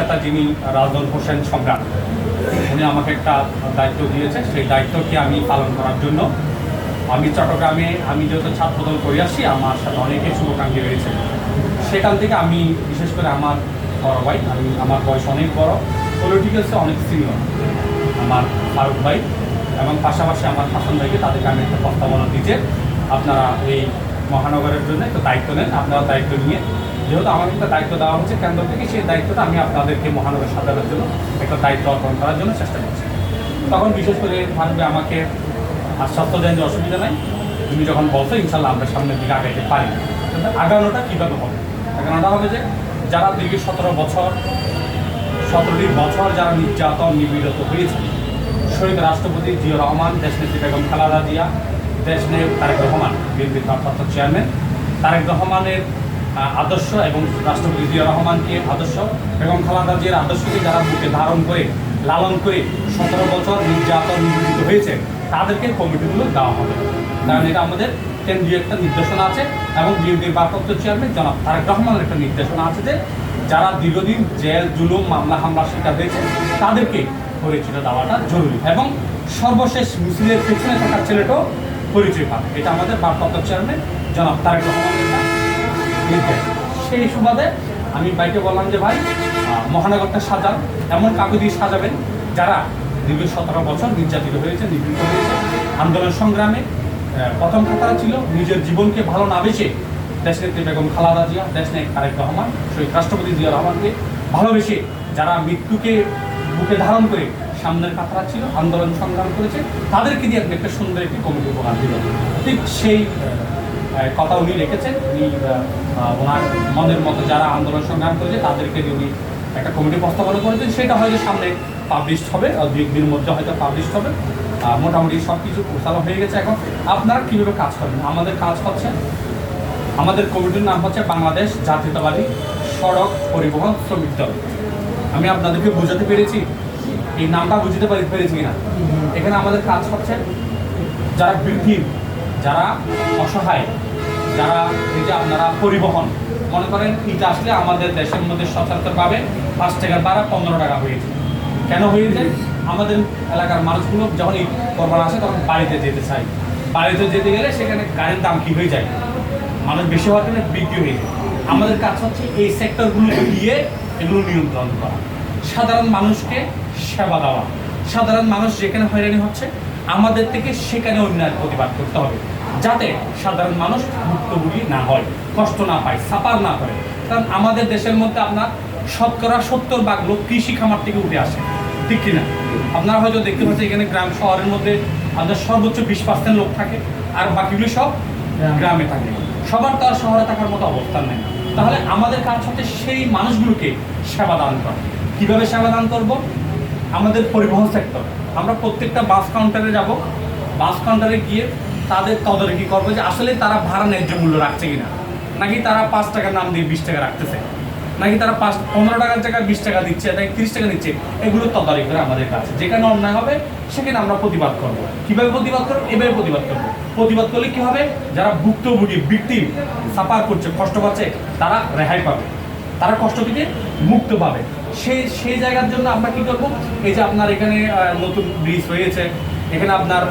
সেটা যিনি রাজন হোসেন সম্রাট, উনি আমাকে একটা দায়িত্ব দিয়েছে সেই দায়িত্বকে আমি পালন করার জন্য আমি চট্টগ্রামে আমি যেহেতু ছাত্রদল করে আসি, আমার সাথে অনেকে শুভাকাঙ্ক্ষী রয়েছে। সেখান থেকে আমি, বিশেষ করে আমার বড় ভাই, আমি, আমার বয়স অনেক বড় পলিটিক্যালসে অনেক সিনিয়র আমার ফারুক ভাই এবং পাশাপাশি আমার হাসান ভাইকে তাদেরকে আমি একটা প্রস্তাবনা দিতে আপনারা এই মহানগরের জন্য একটা দায়িত্ব নেন, আপনারা দায়িত্ব নিয়ে যেহেতু আমাকে একটা দায়িত্ব দেওয়া হচ্ছে কেন্দ্র থেকে, সেই দায়িত্বটা আমি আপনাদেরকে মহানগর সাজানোর জন্য একটা দায়িত্ব অর্পণ করার জন্য চেষ্টা করছি। তখন বিশেষ করে ভাই আমাকে আশ্বাস্ত দেন যে অসুবিধা নাই, তুমি যখন বলছো ইনশাল্লাহ আমরা সামনের দিকে আগাইতে পারি। আগানোটা কীভাবে হবে? আগানোটা হবে যে যারা দীর্ঘ সতেরো বছর, সতেরোটি বছর যারা নির্যাতন নিপীড়িত হয়েছে, শহীদ রাষ্ট্রপতি জিয়া রহমান, দেশ দেশনেত্রী বেগম খালাদা জিয়া দেশনেব তারেক রহমান, বিএনপির ভারপ্রাপ্ত চেয়ারম্যান, তারেক রহমানের আদর্শ এবং রাষ্ট্রপতি জিয়া রহমানকে আদর্শ। বেগম খালাদা জিয়ার আদর্শকে যারা বুকে ধারণ করে, লালন করে সতেরো বছর নির্যাতন নিপীড়িত হয়েছে, তাদেরকে কমিটিগুলো দেওয়া হবে। কারণ এটা আমাদের কেন্দ্রীয় একটা নির্দেশনা আছে এবং বিএনপির ভারপ্রাপ্ত চেয়ারম্যান জনাব তারেক রহমানের একটা নির্দেশনা আছে যে, যারা দীর্ঘদিন জেল, জুলুম, মামলা, হামলার শিকার হয়েছে, তাদেরকে পরিচিত দেওয়াটা জরুরি এবং সর্বশেষ মিছিলের পেছনে থাকা ছেলেটাও পরিচয় পাবে। এটা আমাদের ভারপ্রাপ্ত চেয়ারম্যান জনাব তারেক রহমানের নির্দেশ সেই সুবাদে আমি বাইকে বললাম যে, ভাই মহানগরটা সাজান এমন কাগজ সাজাবেন যারা দীর্ঘ সতেরো বছর নির্যাতিত হয়েছে, নিপীড়িত হয়েছে। আন্দোলন সংগ্রামে প্রথম কথা ছিল, নিজের জীবনকে ভালো না বেছে দেশনেত্রী বেগম খালাদা জিয়া, দেশ দেশনায়ক তারেক রহমান, শহীদ রাষ্ট্রপতি জিয়া রহমানকে ভালোবেসে যারা মৃত্যুকে বুকে ধারণ করে সামনের কাতারা ছিল, আন্দোলন সংগ্রাম করেছে, তাদেরকে দিয়ে একটা সুন্দর একটি কমিটি উপহার দিলেন ঠিক সেই কথা উনি রেখেছেন। উনি ওনার মনের মতো যারা আন্দোলন সংগ্রাম করেছে তাদেরকে উনি একটা কমিটি প্রস্তাবনা করেছেন। সেটা হয়তো সামনে পাবলিশড হবে একদিনের মধ্যে হয়তো পাবলিশড হবে। মোটামুটি সব কিছু গোছানো হয়ে গেছে এখন। আপনারা কীভাবে কাজ করবেন আমাদের কাজ হচ্ছে আমাদের কমিটির নাম হচ্ছে বাংলাদেশ জাতীয়তাবাদী সড়ক পরিবহন শ্রমিক দল। আমি আপনাদেরকে বোঝাতে পেরেছি এই নামটা বুঝতে পারি পেরেছি কিনা? এখানে আমাদের কাজ হচ্ছে যারা বৃদ্ধির যারা অসহায়, যারা এই যে আপনারা পরিবহন, মনে করেন ইটা আসলে আমাদের দেশের মধ্যে সচরাচর পাবে, পাঁচ টাকার দ্বারা পনেরো টাকা হয়েছে। কেন হয়েছে? আমাদের এলাকার মানুষগুলো যখন ঈদ করবার আসে তখন বাড়িতে যেতে চায়। বাড়িতে যেতে গেলে সেখানে গাড়ির দাম কী হয়ে যায়? মানুষ বেশি হওয়ার কারণে বিক্রি হয়ে যায়। আমাদের কাজ হচ্ছে এই সেক্টরগুলোকে দিয়ে এগুলো নিয়ন্ত্রণ করা। সাধারণ মানুষকে সেবা দেওয়া। সাধারণ মানুষ যেখানে হয়রানি হচ্ছে আমাদের থেকে সেখানে অন্যায়ের প্রতিবাদ করতে হবে। যাতে সাধারণ মানুষ ভুক্তভোগী না হয় কষ্ট না পায় সাপার না করে। কারণ আমাদের দেশের মধ্যে আপনার শতকরা সত্তর ভাগ লোক কৃষি খামার থেকে উঠে আসে। ঠিক কিনা? আপনারা হয়তো দেখতে পাচ্ছেন এখানে গ্রাম শহরের মধ্যে আপনার সর্বোচ্চ বিশ পার্সেন্ট লোক থাকে আর বাকিগুলো সব গ্রামে। থাকে। সবার তো আর শহরে থাকার মতো অবস্থান নেই। তাহলে আমাদের কাজ হচ্ছে সেই মানুষগুলোকে সেবা দান করা। কীভাবে সেবা দান করব? আমাদের পরিবহন সেক্টর আমরা প্রত্যেকটা বাস কাউন্টারে যাব। বাস কাউন্টারে গিয়ে তাদের তদারকি করব যে আসলে তারা ভাড়া ন্যায্য মূল্য রাখছে কিনা। নাকি তারা পাঁচ টাকার নাম দিয়ে বিশ টাকা রাখতেছে? নাকি তারা পাঁচ, পনেরো টাকার জায়গায় বিশ টাকা দিচ্ছে, নাকি তিরিশ টাকা দিচ্ছে? এগুলো তদারকি করে আমাদের কাছে। যেখানে অন্যায় হবে, সেখানে আমরা প্রতিবাদ করব। কীভাবে প্রতিবাদ করব? এভাবে প্রতিবাদ করব। প্রতিবাদ করলে কী হবে? যারা ভুক্তভোগী ভিকটিম সাফার করছে, কষ্ট পাচ্ছে, তারা রেহাই পাবে। তারা কষ্ট থেকে মুক্ত পাবে। সেই সেই জায়গার জন্য আমরা কি করব? এই যে আপনার এখানে নতুন ব্রিজ হয়েছে। এখানে আপনার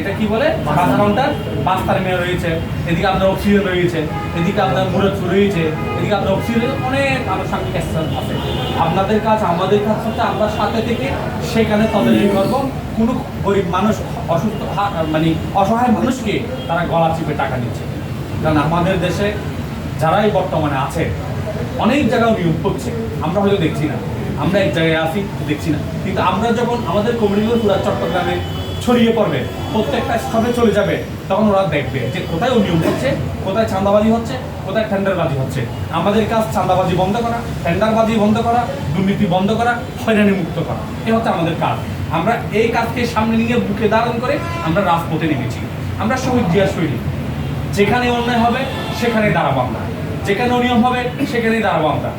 এটা কি বলে? বাস কাউন্টার বাস টার্মিনাল রয়েছে। এদিকে আপনার অক্সিজেন রয়েছে। এদিকে আপনার মুরাদপুর রয়েছে। এদিকে আপনার অক্সিজেন অনেক আনুষঙ্গিক স্থান আছে। আপনাদের কাজ আমাদের কাজ হচ্ছে আমরা সাথে থেকে সেখানে তদারকি করব। কোনো গরিব মানুষ অসুস্থ মানে অসহায় মানুষকে তারা গলা চিপে টাকা দিচ্ছে। কারণ আমাদের দেশে যারাই বর্তমানে আছে অনেক জায়গায় নিয়োগ করছে। আমরা হয়তো দেখছি না। আমরা এক জায়গায় আছি, দেখছি না। কিন্তু আমরা যখন আমাদের কমিউনিটিগুলো পুরো চট্টগ্রামে ছড়িয়ে পড়বে, প্রত্যেকটা স্তরে চলে যাবে, তখন ওরা দেখবে যে কোথায় নিয়ম হচ্ছে, কোথায় চাঁদাবাজি হচ্ছে, কোথায় টেন্ডারবাজি হচ্ছে। আমাদের কাজ চাঁদাবাজি বন্ধ করা, টেন্ডারবাজি বন্ধ করা, দুর্নীতি বন্ধ করা, হয়রানি মুক্ত করা। এ হচ্ছে আমাদের কাজ। আমরা এই কাজকে সামনে নিয়ে বুকে ধারণ করে আমরা রাজপথে নেমেছি। আমরা শহীদ জিয়া শৈলী যেখানে অন্যায় হবে, সেখানে দাঁড়াবো আমরা। যেখানে অনিয়ম হবে সেখানেই দাঁড়াবো আমরা।